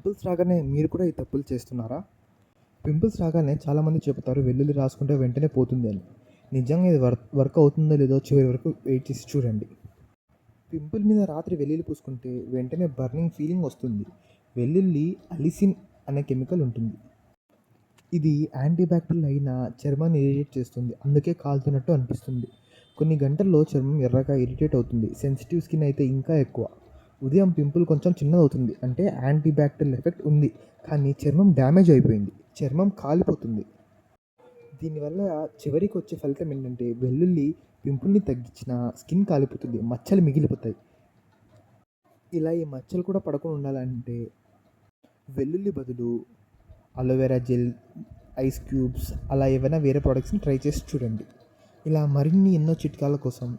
Pimples రాగానే మీరు కూడా ఈ తప్పులు చేస్తున్నారా? పింపుల్స్ రాగానే చాలామంది చెబుతారు వెల్లుల్లి రాసుకుంటే వెంటనే పోతుంది అని. నిజంగా ఇది వర్క్ వర్క్ అవుతుందో లేదో చివరి వరకు వెయిట్ చేసి చూడండి. పింపుల్ మీద రాత్రి వెల్లుల్లి పూసుకుంటే వెంటనే బర్నింగ్ ఫీలింగ్ వస్తుంది. వెల్లుల్లి అలిసిన్ అనే కెమికల్ ఉంటుంది. ఇది యాంటీబ్యాక్టీరియల్ అయిన చర్మాన్ని ఇరిటేట్ చేస్తుంది. అందుకే కాలుతున్నట్టు అనిపిస్తుంది. కొన్ని గంటల్లో చర్మం ఎర్రగా ఇరిటేట్ అవుతుంది. సెన్సిటివ్ స్కిన్ అయితే ఇంకా ఎక్కువ. ఉదయం పింపుల్ కొంచెం చిన్నదవుతుంది. అంటే యాంటీబ్యాక్టీరియల్ ఎఫెక్ట్ ఉంది. కానీ చర్మం డ్యామేజ్ అయిపోయింది. చర్మం కాలిపోతుంది. దీనివల్ల చివరికి వచ్చే ఫలితం ఏంటంటే వెల్లుల్లి పింపుల్ని తగ్గించిన స్కిన్ కాలిపోతుంది. మచ్చలు మిగిలిపోతాయి. ఇలా ఈ మచ్చలు కూడా పడకుండా ఉండాలంటే వెల్లుల్లి బదులు అలోవెరా జెల్ ఐస్ క్యూబ్స్ అలా ఏవైనా వేరే ప్రోడక్ట్స్ని ట్రై చేసి చూడండి. ఇలా మరిన్ని ఎన్నో చిట్కాల కోసం